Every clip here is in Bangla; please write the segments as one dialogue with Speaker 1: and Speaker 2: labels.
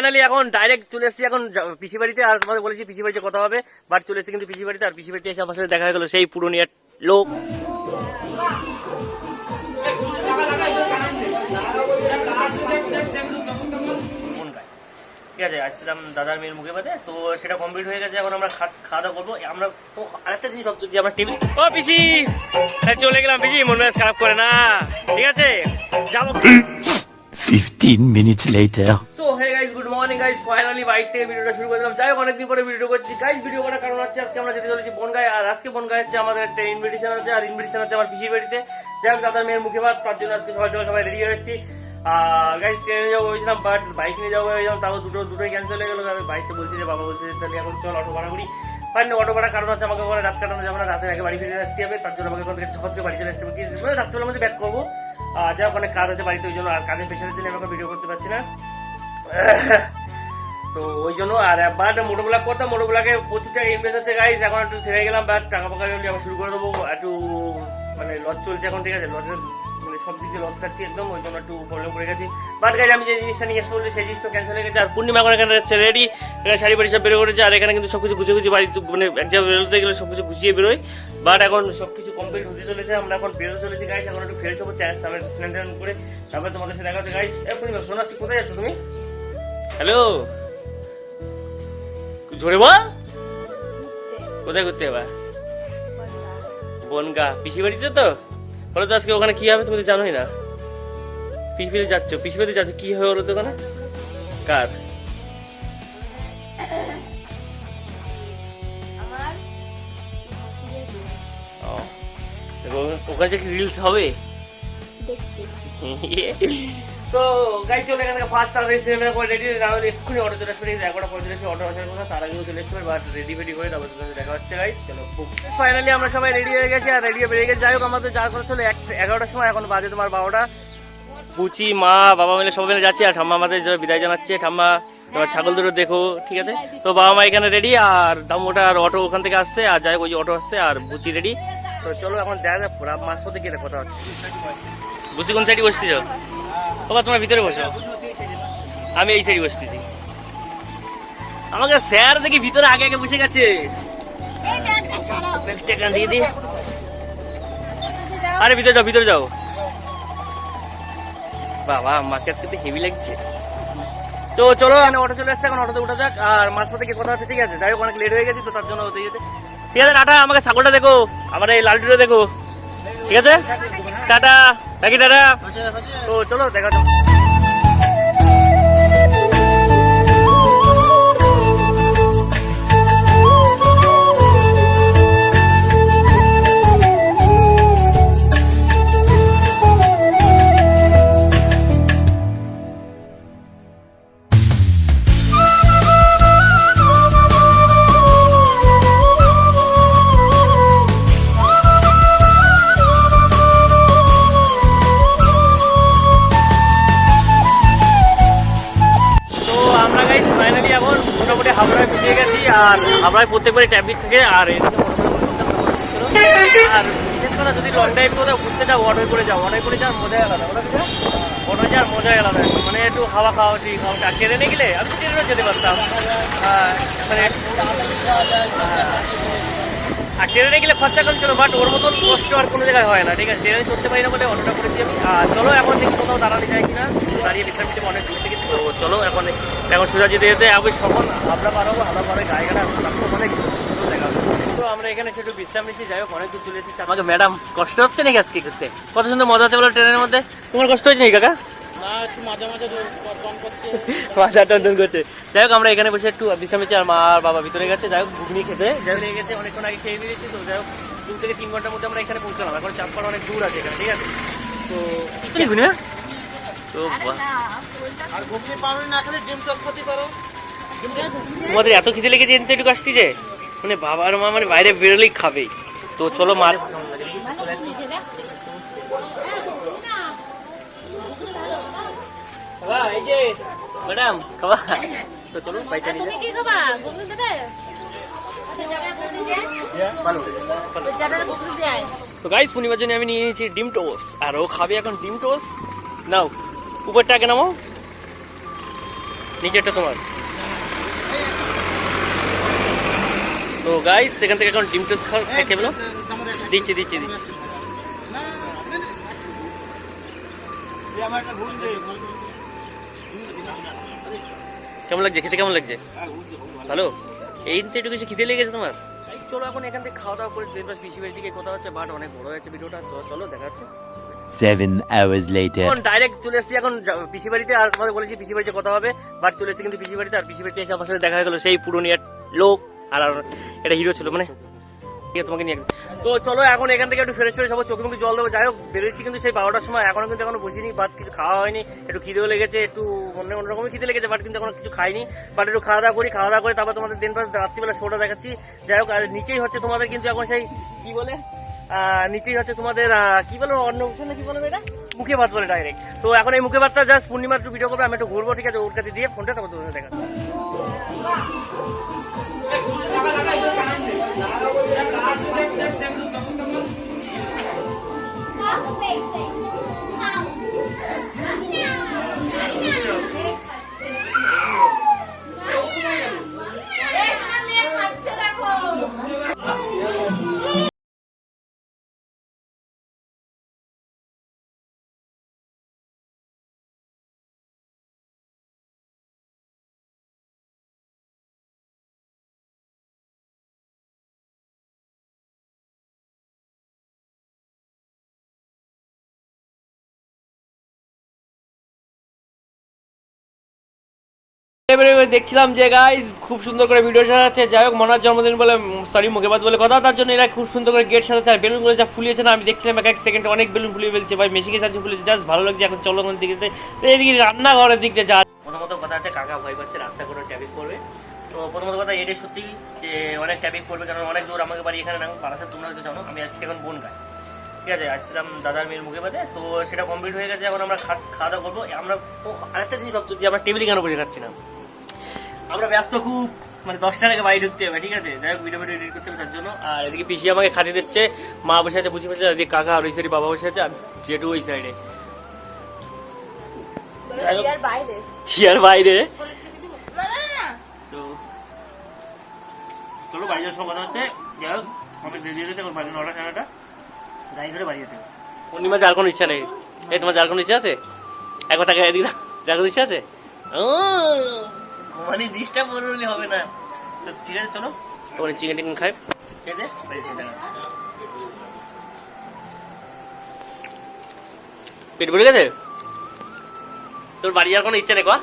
Speaker 1: ফাইনালি এখন ডাইরেক্ট চলে এসেছি, এখন পিসি বাড়িতে, আর তোমাদের বলেছি পিসি বাড়িতে কথা হবে বাট চলে এসেছি কিন্তু পিসি বাড়িতে, আর পিসি বাড়িতে এসে আমার সাথে দেখা হয়ে গেল সেই পুরনিয়ার লোক। ঠিক আছে, আসছিলাম দাদার মেয়ের মুখে বাদে তো সেটা কমপ্লিট হয়ে গেছে, এখন আমরা খাওয়া দাওয়া করব। আমরা তো আরেকটা জিনিস ভাবছি যে আমরা টিভি ও, পিসি! চলে গেলাম, পিসি, মন মেজাজ খারাপ করে না। ঠিক আছে, যাব।
Speaker 2: 15 minutes later.
Speaker 1: So hey guys good morning guys finally bike থেকে ভিডিওটা শুরু করলাম। যাই হোক, অনেকদিন পরে ভিডিও করছি। গাইস ভিডিও করার কারণ হচ্ছে আজকে আমরা যেতে চলেছি বনগায়। আর আজকে বনগায় হচ্ছে আমাদের একটা ইনভিটেশন আছে। আর ইনভিটেশন আছে আমার পিসির বাড়িতে। যাই হোক, দাদার মেয়ের মুখে ভাত। তার জন্য আজকে সকাল সকাল সবাই রেডি হয়ে যাচ্ছি। গাইস ট্রেনে যাব বলছিলাম বাট বাইক নিয়ে যাব হয়েছিলাম তাও দুটো দুটোই ক্যান্সেল হয়ে গেলো। আমি বাইকটা বলছি যে, বাবা বলছে তাহলে এখন চল, অটো ভাড়া করি। পারিনি অটো ভাড়া কারণ হচ্ছে আমাকে ওখানে রাত কাটানো যাবে না। রাতে আগে বাড়ি ফিরে আসতে হবে। তার জন্য আমাকে ওখান থেকে ঝপকে বাড়ি চলে আসতে হবে। কি মানে রাত্রেবেলার মধ্যে ব্যাক করব। হোক, অনেক কাজ আছে বাড়িতে, ওই জন্য আর কাজের পেশারের জন্য আমাকে ভিডিও করতে পারছি না। তো ওই জন্য আর বাট মোটোগুলা করতাম মোটোগুলাকে প্রচুর টাকা ইনভেস্ট আছে গাইস এখন একটু থেমে গেলাম বাট টাকা ফাঁকা জন্য আবার শুরু করে দেবো। একটু মানে লস চলছে এখন, ঠিক আছে? লসের মানে সব দিক দিয়ে লস খাচ্ছি একদম, ওই জন্য একটু প্রবলেম করে গেছি। বাট গাইজ আমি যে জিনিসটা নিয়ে এসে সেই জিনিসটা ক্যান্সেল হয়ে গেছে। আর পূর্ণিমা এখন এখানে যাচ্ছে রেডি এখানে শাড়ি বাড়ি সব বেরো করেছে আর এখানে কিন্তু সব কিছু গুছিয়ে গুছিয়ে বাড়ি মানে এক জায়গায় বেরোতে গেলে সব কিছু গুছিয়ে বেরোয়। বাট এখন সব কিছু কমপ্লিট হতে চলেছে, আমরা এখন বেরোতে চলেছি গাইজ এখন একটু ফ্রেশ হব, চায়ের সামনে স্নান করে, তারপরে তোমাদের সাথে দেখা হচ্ছে গাইজ পূর্ণিমা সোনাশ্রী কোথায় যাচ্ছ তুমি? হ্যালো? ঝরে বল। কোথায় ঘুরতে যাবা? বনগা। পিসি বাড়িতে তো? বলো তো আজকে ওখানে কি হবে তুমি তো জানোই না। পিসি বাড়িতে যাচ্ছ? পিসি বাড়িতে যাচ্ছ? কি হবে বলো তো ওখানে? কার? ওখানে যে কি রিলস হবে?
Speaker 3: দেখছি।
Speaker 1: তো গাই চলে এখানে ফার্স্ট সার্ভিস সিনেমা করে রেডি না হলে এক্ষুনি অটো চলে আসবে। এগারোটা পঁয়ত্রিশে অটো আসার কথা তার আগেও চলে আসবে বাট রেডি ফেডি হয়ে তারপর তোমাদের দেখা হচ্ছে গাই চলো ফাইনালি আমরা সবাই রেডি হয়ে গেছি, আর রেডি বেরিয়ে গেছে। যাই হোক, আমাদের যাওয়ার কথা এক- এগারোটার সময়, এখন বাজে তোমার বারোটা। বুচি মা, বাবা মিলে সবাই মিলে যাচ্ছে, আর ঠাম্মা আমাদের বিদায় জানাচ্ছে। ঠাম্মা, তোমার ছাগল দুটো দেখো, ঠিক আছে? তো বাবা মা এখানে রেডি আর দামোটা আর অটো ওখান থেকে আসছে, আর যাই ওই অটো আসছে, আর বুচি রেডি তো চলো, এখন দেখা যাক মাছ পথে গেলে কথা হচ্ছে। বুচি কোন সাইডে বসতেছ বাবা, তোমার ভিতরে বসো। আমি এই সাইডে বসতেছি। আমাকে স্যার দেখি ভিতরে আগে আগে বসে গেছে। আরে, ভিতরে যাও ভিতরে যাও। বাবা, আমাকে আজকে তো হেভি লাগছে। তো চলো এখানে অটো চলে আসছে, এখন অটোতে উঠা যাক। আর মাছ পথে কি কথা হচ্ছে, ঠিক আছে? যাই হোক, অনেক লেট হয়ে গেছি, তো তার জন্য হতে যেতে ঠিক আছে, টাটা, আমাকে ছাগলটা দেখো, আমার এই লালটুটা দেখো। ঠিক আছে? টাটা। বাকি দাদা? তো চলো দেখা আর হাবড়ায় প্রত্যেকবারই ট্যাবলেট থেকে আর আর বিশেষ করে যদি লং ড্রাইভ করে ঘুরতে যাও অটোয় করে যাও অটোয় করে যাওয়ার মজাই আলাদা অটোয় যাওয়ার মজাই আলাদা। মানে একটু হাওয়া খাওয়া ঠিক খাওয়া। আর ট্রেনে গেলে আমি ট্রেনেও যেতে পারতাম। আহ, মানে আর ট্রেনে গেলে খরচা কম ছিল বাট ওর মতন কষ্ট আর কোনো জায়গায় হয় না ঠিক আছে? ট্রেনে চলতে পারি না বলে অটোটা করেছি আমি। আর চলো এখন দেখি কোথাও দাঁড়ানো যায় কিনা। দাঁড়িয়ে বিশ্রাম নিতে অনেক দূর থেকে চলো এখন এখন সোজা যেতে যেতে আমি আমরা পারব আমরা পরে গাড়িঘাটা অনেক সুন্দর জায়গা তো আমরা এখানে সেটু বিশ্রাম নিচ্ছি যাই হোক অনেক দূর চলে এসেছি। আমাকে ম্যাডাম কষ্ট হচ্ছে নাকি আজকে করতে কত সুন্দর মজা হচ্ছে বলো ট্রেনের মধ্যে? তোমার কষ্ট হচ্ছে নাকি কাকা?
Speaker 4: না একটু মাঝে
Speaker 1: টন করছে। যাই হোক আমরা এখানে বসে একটু বিশ্রাম নিচ্ছি আর মা আর বাবা ভিতরে গেছে যাই হোক ঘুগনি খেতে। যাই হোক গেছে অনেকক্ষণ আগে খেয়ে দিয়েছি তো যাই হোক দু থেকে তিন ঘণ্টার মধ্যে আমরা এখানে পৌঁছলাম। এখন চাঁদপাড়া অনেক দূর আছে এখানে ঠিক আছে? তো কি ঘুগনি? তো
Speaker 4: আর ঘুমনি পাবে না খালি ডিম ক্ষতি করো।
Speaker 1: তোমাদের এত খিদে লেগেছে এনতে একটু আসছি যে? মানে বাবা আর মা মানে বাইরে বেরোলেই খাবে। তো চলো মার ম্যাডাম খাবা। চলো নিয়ে তো গাইস পূর্ণিমার জন্য আমি নিয়ে নিয়েছি ডিম টোস আর ও খাবে এখন ডিম টোস নাও উপরটা আগে নামো নিচেরটা তোমার। তো গাইস সেখান থেকে এখন ডিম টোস্ট খাওয়া খেয়ে ফেলো দিচ্ছি দিচ্ছি দিচ্ছি কেমন লাগছে খেতে কেমন লাগছে ভালো এই তো একটু কিছু খিদে লেগেছে তোমার এই চলো এখন এখান থেকে খাওয়া দাওয়া করে দেড় পিসি বাড়ির দিকে কথা হচ্ছে বাট অনেক বড় হয়েছে ভিডিওটা তো চলো দেখা যাচ্ছে
Speaker 2: Seven hours later.
Speaker 1: এখন ডাইরেক্ট চলে এসেছি এখন পিসি বাড়িতে আর তোমাদের বলেছি পিসি বাড়িতে কথা হবে বাট চলে এসেছি কিন্তু পিসি বাড়িতে আর পিসি বাড়িতে এসে আমার সাথে দেখা হয়ে গেলো সেই পুরনিয়া লোক আর এটা হিরো ছিল মানে তোমাকে নিয়ে তো চলো, এখন এখান থেকে একটু ফ্রেশ ফ্রেশ হব, চোখে মুখে জল দেবো, যাই হোক বেরোচ্ছি কিন্তু সেই বারোটার সময়, এখনও কিন্তু এখনও বুঝিনি বাট কিছু খাওয়া হয়নি, একটু খিদেও লেগেছে, একটু অন্য অন্যরকমই খিদে লেগেছে বাট কিন্তু এখনও কিছু খাইনি বাট একটু খাওয়া দাওয়া করি, খাওয়া দাওয়া করে তারপর তোমাদের দিন পাশ রাত্রিবেলা শোটা দেখাচ্ছি। যাই হোক, আর নিচেই হচ্ছে তোমাদের কিন্তু এখন সেই, কি বলে? নিচেই হচ্ছে তোমাদের কি বলো অন্য না কি বলো এটা? মুখে ভাত বলে ডাইরেক্ট তো এখন এই মুখে ভাতটা জাস্ট পূর্ণিমার একটু ভিডিও করবে, আমি একটু ঘুরবো, ঠিক আছে? ওর কাছে দিয়ে ফোনটা তারপর তোমাদের দেখা দেখছিলাম যে গাইজ খুব সুন্দর করে ভিডিও সাজাচ্ছে। যাই হোক, মনার জন্মদিন বলে সরি মুখে বাদ বলে কথা। তার জন্য এরা খুব সুন্দর করে গেট সাজাচ্ছে। আর বেলুনগুলো যা ফুলিয়েছে না, আমি দেখছিলাম এক এক সেকেন্ডে অনেক বেলুন ফুলিয়ে ফেলছে। ভাই মেশিকে সাজিয়ে ফুলিয়েছে। জাস্ট ভালো লাগছে। এখন চলো ওখান দিকে এদিকে রান্নাঘরের দিক দিয়ে যা প্রথমত কথা আছে কাকা ভয় পাচ্ছে রাস্তা করে ট্যাবিক করবে তো প্রথমত কথা এটাই সত্যি যে, অনেক ট্যাবিক করবে কারণ অনেক দূর আমাকে বাড়ি এখানে না বারাসাত তোমরা হয়তো জানো। আমি আসছি এখন বোন গায়ে ঠিক আছে, আসছিলাম দাদার মেয়ের মুখে বাদে তো সেটা কমপ্লিট হয়ে গেছে। এখন আমরা খাওয়া দাওয়া করব। আমরা আরেকটা জিনিস ভাবছি যে, আমরা টেবিলে কেন বসে খাচ্ছি না? আমরা ব্যস্ত খুব মানে দশটার আগে বাড়ি ঢুকতে হবে ঠিক আছে? যাই হোক ভিডিও ভিডিও এডিট করতে হবে তার জন্য। আর এদিকে পিসি আমাকে খাতে দিচ্ছে মা বসে আছে বুঝি বসে আছে এদিকে কাকা আর ওই সাইডে বাবা বসে আছে আর জেঠু ওই সাইডে
Speaker 3: বাইরে
Speaker 1: চেয়ার বাইরে?
Speaker 3: না না না
Speaker 1: তো চলো বাড়ি যাওয়ার সময় কথা হচ্ছে। যাই হোক আমি দেরি হয়ে গেছে এখন বাড়ি নটা সাড়েটা গাড়ি ধরে বাড়ি যেতে। পূর্ণিমা যার কোনো ইচ্ছা নেই। এই তোমার যার কোনো ইচ্ছা আছে? একবার তাকে এদিকে। যার কোনো ইচ্ছা আছে? ও! মানে ডিস্টার্ব করলে হবে না। তো ঠিক আছে চলো। ওখানে চিকেন টিকেন খাই। খেয়ে দে। যাবে। পেট ভরে গেছে? তোর বাড়ি যাওয়ার কোনো ইচ্ছা নেই কয়া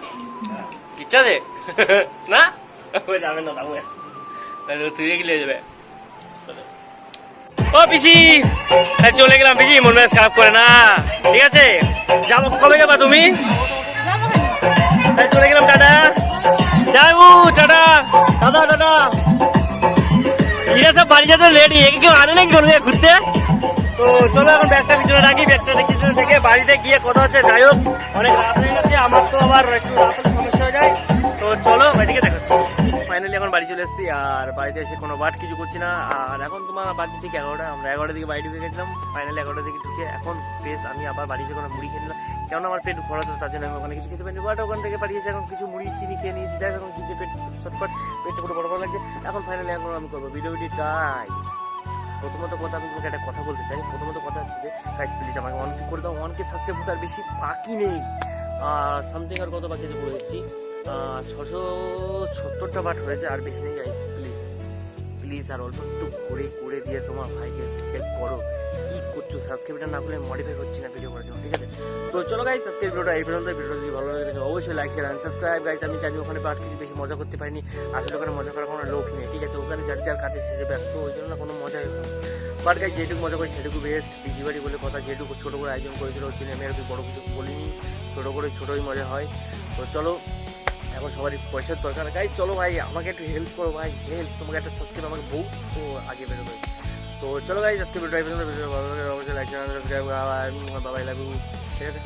Speaker 1: ইচ্ছা আছে? না? ও যাবে না তাহলে তুই গেলে যাবে। ও পিসি! চলে গেলাম পিসি মন মেজাজ খারাপ করে না। ঠিক আছে? যাব। কবে যাবা তুমি? চলে গেলাম টাটা। যাব টাটা দাদা দাদা। এরা সব বাড়ি যেতে লেট একে কেউ আনে নাকি কোনো ঘুরতে? তো চলো এখন ব্যাগটা পিছনে রাখি ব্যাগটা পিছনে থেকে বাড়িতে গিয়ে কথা হচ্ছে যাই হোক। অনেক রাত হয়ে গেছে আমার তো আবার একটু রাত সমস্যা হয়ে যায়। তো চলো বাড়িকে চলে এসেছি, আর বাড়িতে এসে কোনো বাট কিছু করছি না। আর এখন তোমার বাজছে ঠিক এগারোটা, আমরা এগারোটার দিকে বাড়ি ঢুকে গেছিলাম। ফাইনালি এগারোটার দিকে ঢুকে এখন বেশ আমি আবার বাড়ি এসে কোনো মুড়ি খেয়ে নিলাম। কেন আমার পেট ভরা তার জন্য আমি ওখানে কিছু খেতে পারিনি। বাট ওখান থেকে পাঠিয়েছি এখন কিছু মুড়ি, চিনি খেয়ে নিয়েছি। দেখ এখন কিছু পেট শর্টকাট পেটটা পুরো বড় বড় লাগছে। এখন ফাইনালি এখন আমি করব ভিডিও ভিডিও গাই প্রথমত কথা, আমি তোমাকে একটা কথা বলতে চাই। প্রথমত কথা হচ্ছে যে গাইস প্লিজ আমাকে অন করে দাও। অনকে সাবস্ক্রাইব করতে আর বেশি বাকি নেই। সামথিং আর কত বাকি বলে দিচ্ছি। ছশো সত্তরটা বাট হয়েছে, আর বেশি নেই প্লিজ প্লিজ আর অল্প একটু করে করে দিয়ে তোমার ভাইকে সেভ করো। কি করছ? সাবস্ক্রাইবটা না করলে মডিফাই হচ্ছে না ভিডিও করার জন্য, ঠিক আছে? তো চলো গাইস আজকে ভিডিওটা এই পর্যন্ত। ভিডিওটা যদি ভালো লাগে অবশ্যই like share and subscribe guys আমি জানি ওখানে বাট কিছু বেশি মজা করতে পারিনি। আসলে ওখানে মজা করার কোনো লোক নেই, ঠিক আছে? ওখানে যার যার কাছে শেষে ব্যস্ত, ওই জন্য কোনো মজাই হতো বাট গাইস যেটুকু মজা করি সেটুকু বেস্ট বিজি বাড়ি বলে কথা, যেটুকু ছোটো করে আয়োজন করেছিল, ওই জন্য আমি আর কি বড় কিছু বলিনি। ছোটো করে ছোটোই মজা হয়। তো চলো এখন সবারই পয়সার দরকার। গাইজ চলো ভাই, আমাকে একটু হেল্প করো ভাই। হেল্প তোমাকে একটা সাবস্ক্রাইব আমাকে বউ ও আগে বেরোবে। তো চলো গাইজ আজকে ভিডিও ভিডিও ভালো লাগে অবশ্যই লাইক সাবস্ক্রাইব বাবাই লাভ ইউ ঠিক আছে?